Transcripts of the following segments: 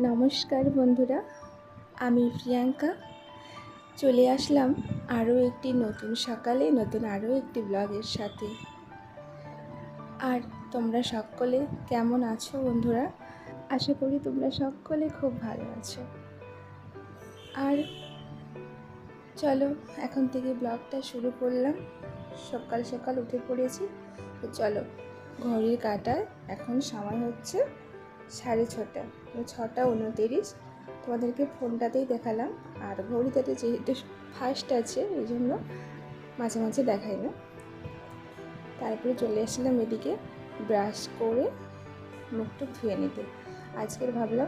নমস্কার বন্ধুরা, আমি প্রিয়াঙ্কা। চলে আসলাম আরও একটি নতুন সকালে, নতুন আরও একটি ব্লগের সাথে। আর তোমরা সকলে কেমন আছো বন্ধুরা? আশা করি তোমরা সকলে খুব ভালো আছো। আর চলো, এখন থেকে ব্লগটা শুরু করলাম। সকাল সকাল উঠে পড়েছি, তো চলো, ঘড়ির কাটায় এখন সময় হচ্ছে সাড়ে ছটা। ছটা উনতিরিশ। তোমাদেরকে ফোনটাতেই দেখালাম। আর ঘড়িটাতে যেহেতু ফার্স্ট আছে ওই জন্য মাঝে মাঝে দেখাই না। তারপরে চলে আসলাম এদিকে ব্রাশ করে মুখটা ধুয়ে নিতে। আজকের ভাবলাম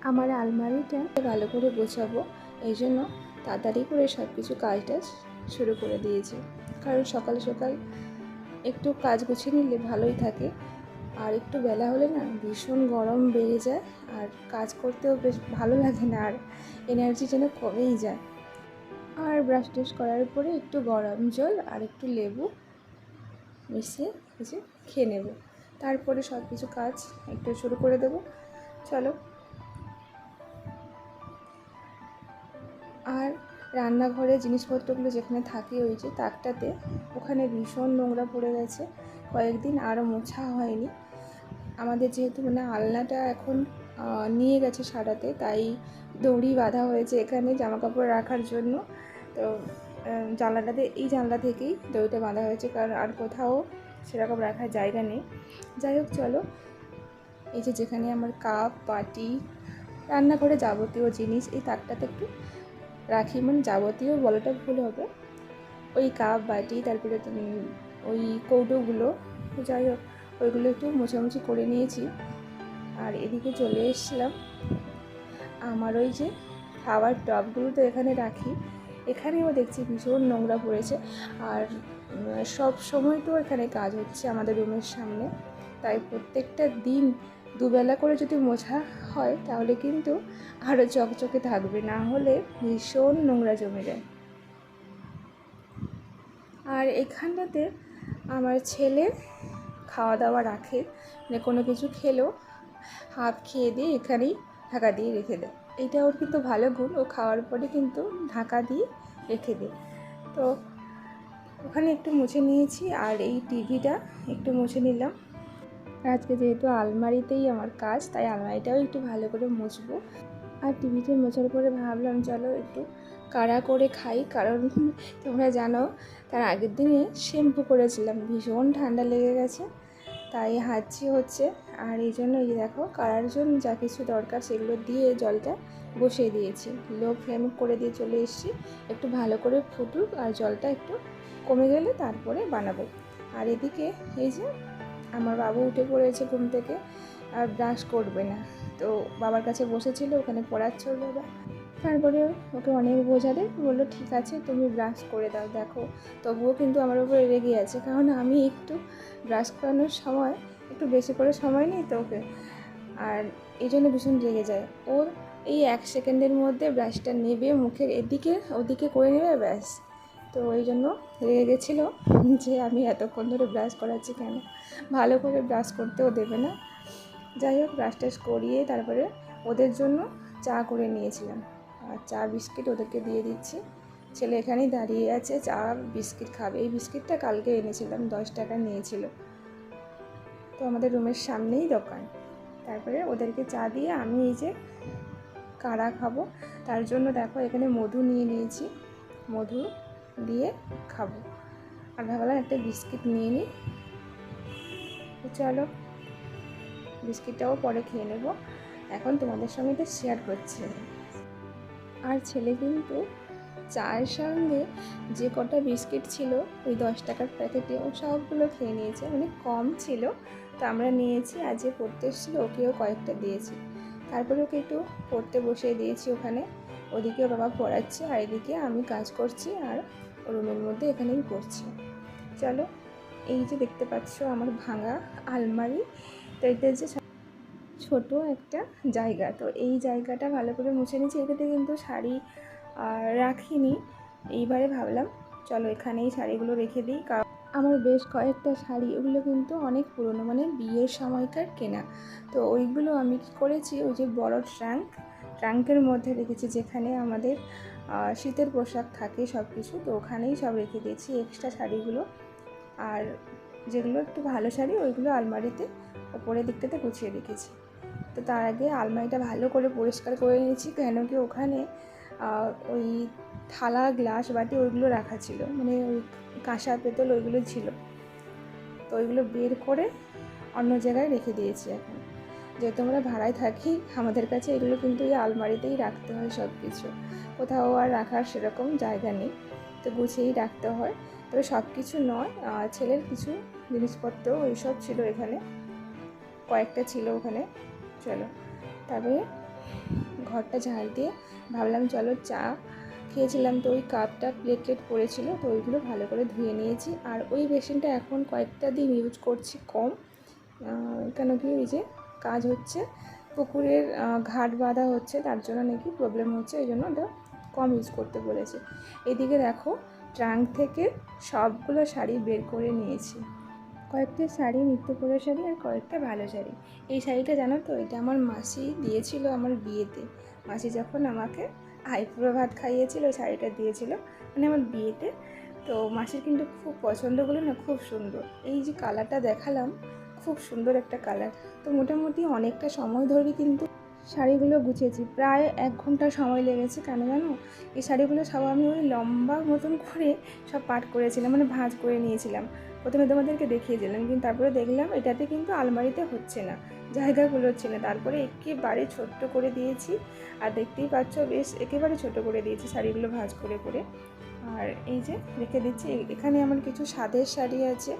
আমার আলমারিটা ভালো করে গোছাবো। এই জন্য তাড়াতাড়ি করে সব কিছু কাজটা শুরু করে দিয়েছি। কারণ সকাল সকাল একটু কাজ গুছিয়ে নিলে ভালোই থাকে। আর একটু বেলা হলে না ভীষণ গরম বেড়ে যায় আর কাজ করতেও বেশ ভালো লাগে না আর এনার্জি যেন কমেই যায়। আর ব্রাশ টেশ করার পরে একটু গরম জল আর একটু লেবু মিশিয়ে হচ্ছে খেয়ে নেব। তারপরে সব কিছু কাজ একটু শুরু করে দেবো। চলো। আর রান্নাঘরে জিনিসপত্রগুলো যেখানে থাকে ওই যে তাকটাতে, ওখানে ভীষণ নোংরা পড়ে গেছে। কয়েকদিন আরও মোছা হয়নি। আমাদের যেহেতু মানে আলনাটা এখন নিয়ে গেছে সারাতে, তাই দড়ি বাঁধা হয়েছে এখানে জামা কাপড় রাখার জন্য। তো জানলাটাতে, এই জানলা থেকেই দড়িটা বাঁধা হয়েছে, কারণ আর কোথাও সেরকম রাখার জায়গা নেই। যাই হোক, চলো। এই যে যেখানে আমার কাপ, বাটি, রান্নাঘরে যাবতীয় জিনিস, এই তাকটাতে একটু রাখি মানে যাবতীয় বলাটা ভুল হবে। ওই কাপ, বাটি, তারপরে ওই কৌটোগুলো যাই হোক। ওইগুলো একটু মোছামুছি করে নিয়েছি। আর এদিকে চলে এসেছিলাম। আমার ওই যে খাবার টবগুলো তো এখানে রাখি। এখানেও দেখছি ভীষণ নোংরা পড়েছে। আর সব সময় তো এখানে কাজ হচ্ছে আমাদের রুমের সামনে। তাই প্রত্যেকটা দিন দুবেলা করে যদি মোছা হয়, তাহলে কিন্তু আরও চকচকে থাকবে। না হলে ভীষণ নোংরা জমে যায়। আর এখানটাতে আমার ছেলে খাওয়া দাওয়া রাখে মানে কোনো কিছু খেলেও হাফ খেয়ে দিয়ে এখানেই ঢাকা দিয়ে রেখে দেয়। এইটা ওর কিন্তু ভালো গুণ, ও খাওয়ার পরে কিন্তু ঢাকা দিয়ে রেখে দেয়। তো ওখানে একটু মুছে নিয়েছি আর এই টিভিটা একটু মুছে নিলাম। আজকে যেহেতু আলমারিতেই আমার কাজ, তাই আলমারিটাও একটু ভালো করে মুছবো। আর টিভিতে মোছার পরে ভাবলাম, চলো একটু কাড়া করে খাই, কারণ তোমরা জানো তার আগের দিনে শ্যাম্পু করেছিলাম, ভীষণ ঠান্ডা লেগে গেছে। তাই হাঁচি হচ্ছে। আর এই জন্য এই দেখো, কাড়ার জন্য যা কিছু দরকার সেগুলো দিয়ে জলটা বসিয়ে দিয়েছি। লো ফ্লেম করে দিয়ে চলে এসেছি, একটু ভালো করে ফুটুক আর জলটা একটু কমে গেলে তারপরে বানাবো। আর এদিকে এই যে আমার বাবু উঠে পড়েছে ঘুম থেকে, আর ব্রাশ করবে না। তো বাবার কাছে বসেছিল, ওখানে পড়াচ্ছিল বাবা। তারপরে ওকে অনেক বোঝালে, বলল, ঠিক আছে, তুমি ব্রাশ করে দাও। দেখো, তবুও কিন্তু আমার উপরে রেগে আছে, কারণ আমি একটু ব্রাশ করানোর সময়, একটু বেশি করে সময় নিই তো ওকে আর এই জন্য ভীষণ রেগে যায়। ওর এই এক সেকেন্ডের মধ্যে ব্রাশটা নেবে মুখের এদিকে, ওদিকে করে নেবে, ব্যাস। তো ওই জন্য রেগে গেছিল যে আমি এতক্ষণ ধরে ব্রাশ করাচ্ছি কেন? ভালো করে ব্রাশ করতেও দেবে না। যাই হোক ব্রাশ টাশ করিয়ে তারপরে ওদের জন্য চা করে নিয়েছিলাম। আর চা বিস্কিট ওদেরকে দিয়ে দিচ্ছি। ছেলে এখানেই দাঁড়িয়ে আছে, চা, বিস্কিট খাবে। এই বিস্কিটটা কালকে এনেছিলাম, দশ টাকা নিয়েছিল। তো আমাদের রুমের সামনেই দোকান। তারপরে ওদেরকে চা দিয়ে আমি এই যে কাড়া খাব, তার জন্য দেখো এখানে মধু নিয়ে নিয়েছি। মধু দিয়ে খাব। আর ভাবলাম একটা বিস্কিট নিয়ে নিই। চলো, বিস্কিটটাও পরে খেয়ে নেব। এখন তোমাদের সঙ্গে এটা শেয়ার করছি আর ছেলে কিন্তু চায়ের সঙ্গে যে কটা বিস্কিট ছিল, ওই দশ টাকার প্যাকেটে ও সবগুলো খেয়ে নিয়েছে। অনেক কম ছিল, তো আমরা নিয়েছি আর যে পড়তে এসেছিল ওকেও কয়েকটা দিয়েছি। তারপরে ওকে একটু পড়তে বসিয়ে দিয়েছি ওখানে। ওদিকেও বাবা পড়াচ্ছে আর এদিকে আমি কাজ করছি আর রুমের মধ্যে এখানেই পড়ছি। চলো, এই যে দেখতে পাচ্ছ আমার ভাঙা আলমারি, তো এটা যে ছোট একটা জায়গা। তো এই জায়গাটা ভালো করে মুছে নিয়েছি। এটাতে কিন্তু শাড়ি রাখিনি। এইবারে ভাবলাম, চলো এখানেই শাড়িগুলো রেখে দিই। কারণ আমার বেশ কয়েকটা শাড়ি, ওগুলো কিন্তু অনেক পুরনো মানে বিয়ের সময়কার কেনা। তো ওইগুলো আমি কী করেছি, ওই যে বড় ট্রাঙ্ক, ট্রাঙ্কের মধ্যে রেখেছি, যেখানে আমাদের শীতের পোশাক থাকে সব কিছু তো ওখানেই সব রেখে দিয়েছি এক্সট্রা শাড়িগুলো। আর যেগুলো একটু ভালো শাড়ি, ওইগুলো আলমারিতে ওপরের দিকটাতে গুছিয়ে রেখেছি। তো তার আগে আলমারিটা ভালো করে পরিষ্কার করে নিয়েছি, কেন কি ওখানে ওই থালা, গ্লাস, বাটি ওইগুলো রাখা ছিল। মানে ওই কাঁসা, পেতল ওইগুলো ছিল। তো ওইগুলো বের করে অন্য জায়গায় রেখে দিয়েছি এখন। যেহেতু আমরা ভাড়ায় থাকি, আমাদের কাছে এগুলো কিন্তু এই আলমারিতেই রাখতে হয় সব কিছু কোথাও আর রাখার সেরকম জায়গা নেই, তো গুছিয়েই রাখতে হয়। তবে সব কিছু নয় ছেলের কিছু জিনিসপত্র ওইসব ছিল এখানে। কয়েকটা ছিল ওখানে। চলো। তবে ঘরটা ঝাড় দিয়ে ভাবলাম, চলো চা খেয়েছিলাম তো, ওই কাপটা প্লেট পড়েছিল তো ওইগুলো ভালো করে ধুয়ে নিয়েছি। আর ওই বেসিনটা এখন কয়েকটা দিন ইউজ করছি কম। কেন কি ওই যে কাজ হচ্ছে, পুকুরের ঘাট বাঁধা হচ্ছে, তার জন্য নাকি প্রবলেম হচ্ছে এই জন্য ওটা কম ইউজ করতে বলেছে। এদিকে দেখো, ট্রাঙ্ক থেকে সবগুলো শাড়ি বের করে নিয়েছি। কয়েকটা শাড়ি, নিত্য পরা শাড়ি আর কয়েকটা ভালো শাড়ি। এই শাড়িটা জানো তো, এটা আমার মাসি দিয়েছিল আমার বিয়েতে। মাসি যখন আমাকে আইপুরো ভাত খাইয়েছিল ওই শাড়িটা দিয়েছিল মানে আমার বিয়েতে। তো মাসির কিন্তু খুব পছন্দগুলো না খুব সুন্দর। এই যে কালারটা দেখালাম, খুব সুন্দর একটা কালার। তো মোটামুটি অনেকটা সময় ধরে কিন্তু শাড়িগুলো গুছিয়েছি। প্রায় এক ঘণ্টা সময় লেগেছে, কেন জানো? এই শাড়িগুলো সব আমি ওই লম্বা মতন করে সব পাট করেছিলাম মানে ভাঁজ করে নিয়েছিলাম। প্রথমে তোমাদেরকে দেখিয়েছিলাম কিন্তু তারপরে দেখলাম এটাতে কিন্তু আলমারিতে হচ্ছে না, জায়গাগুলো হচ্ছে না। তারপরে একেবারে ছোট্ট করে দিয়েছি, আর দেখতেই পাচ্ছ বেশ একেবারে ছোট করে দিয়েছি শাড়িগুলো ভাঁজ করে করে। আর এই যে রেখে দিচ্ছি, এখানে আমার কিছু সাদের শাড়ি আছে,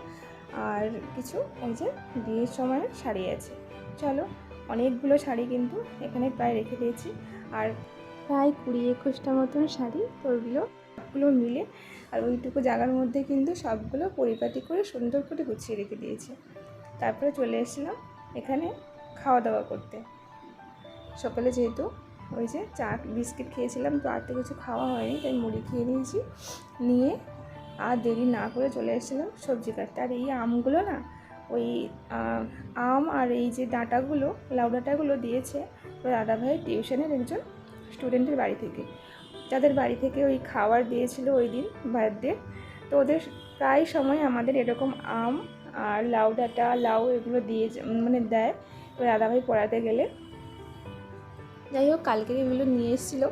আর কিছু এই যে বিয়ের সময়ের শাড়ি আছে। চলো, অনেকগুলো শাড়ি কিন্তু এখানে প্রায় রেখে দিয়েছি, আর প্রায় কুড়ি একুশটা মতন শাড়ি তো ওইগুলো সবগুলো মিলে আর ওইটুকু জায়গার মধ্যে কিন্তু সবগুলো পরিপাটি করে সুন্দর করে গুছিয়ে রেখে দিয়েছি। তারপরে চলে এসেছিলাম এখানে খাওয়া দাওয়া করতে। সকালে যেহেতু ওই যে চা, বিস্কিট খেয়েছিলাম তো আর তো কিছু খাওয়া হয়নি, তাই মুড়ি খেয়ে নিয়েছি। নিয়ে আর দেরি না করে চলে এসেছিলাম সবজি কাটতে। আর এই আমগুলো না, ওই আম আর এই যে ডাঁটাগুলো, লাউ ডাঁটাগুলো দিয়েছে ওই দাদাভাইয়ের টিউশনের একজন স্টুডেন্টের বাড়ি থেকে। যাদের বাড়ি থেকে ওই খাবার দিয়েছিল ওই দিন বার্থডে, তো ওদের প্রায় সময় আমাদের এরকম আম আর লাউ ডাঁটা, লাউ এগুলো দিয়ে মানে দেয়। এবার দাদাভাই পড়াতে গেলে। যাই হোক কালকের এগুলো নিয়ে এসেছিল,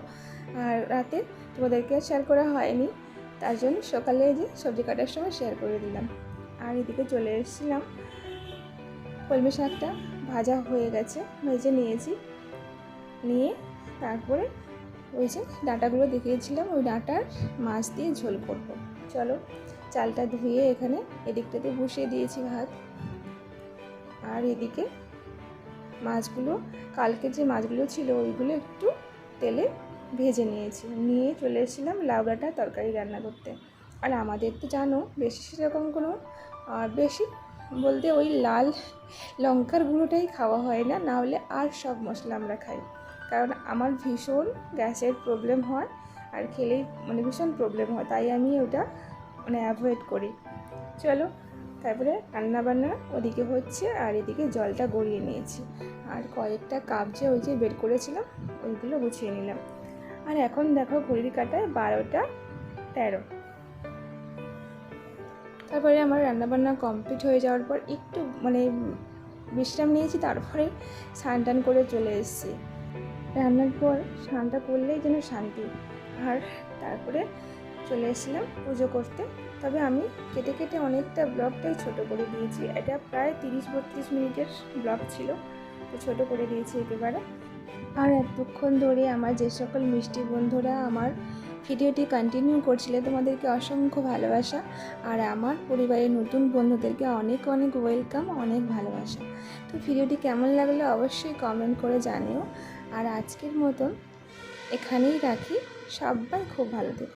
আর রাতে তোমাদেরকে শেয়ার করা হয়নি। তার জন্য সকালে যে সবজি কাটার সময় শেয়ার করে দিলাম। আর এদিকে চলে এসেছিলাম। কলমি শাকটা ভাজা হয়ে গেছে, ভেজে নিয়েছি। নিয়ে তারপরে ওই যে ডাঁটাগুলো দেখিয়েছিলাম, ওই ডাঁটার মাছ দিয়ে ঝোল করব। চলো, চালটা ধুয়ে এখানে এদিকটাতে বসিয়ে দিয়েছি ভাত। আর এদিকে মাছগুলো, কালকে যে মাছগুলো ছিল ওইগুলো একটু তেলে ভেজে নিয়েছি। নিয়ে চলে এসেছিলাম লাউডাটা তরকারি রান্না করতে। আর আমাদের তো জানো, বেশি সেরকম কোনো বেশি বলতে ওই লাল লঙ্কার গুঁড়োটাই খাওয়া হয় না না হলে আর সব মশলা আমরা খাই। কারণ আমার ভীষণ গ্যাসের প্রবলেম হয় আর খেলেই মানে ভীষণ প্রবলেম হয়, তাই আমি ওটা মানে অ্যাভয়েড করি। চলো, তারপরে রান্নাবান্না ওদিকে হচ্ছে আর এদিকে জলটা গড়িয়ে নিয়েছি। আর কয়েকটা কাপ যে ওই যে বের করেছিলাম, ওইগুলো গুছিয়ে নিলাম। আর এখন দেখো ঘড়ির কাটায় বারোটা তেরো। তারপরে আমার রান্নাবান্না কমপ্লিট হয়ে যাওয়ার পর একটু মানে বিশ্রাম নিয়েছি, তারপরে স্নান টান করে চলে এসেছি। রান্নার পর স্নানটা করলেই যেন শান্তি। আর তারপরে চলে এসেছিলাম পুজো করতে। তবে আমি কেটে কেটে অনেকটা ব্লগটাই ছোট করে দিয়েছি। এটা প্রায় তিরিশ বত্রিশ মিনিটের ব্লগ ছিল। তো ছোট করে দিয়েছি একেবারে। আর এতক্ষণ ধরে আমার যে সকল মিষ্টি বন্ধুরা আমার ভিডিওটি কন্টিনিউ করছিলে, তোমাদেরকে অসংখ্য ভালোবাসা। আর আমার পরিবারের নতুন বন্ধুদেরকে অনেক অনেক ওয়েলকাম অনেক ভালোবাসা। তো ভিডিওটি কেমন লাগল অবশ্যই কমেন্ট করে জানিও। আর আজকের মতন এখানেই রাখি। সবাই খুব ভালো থেকো।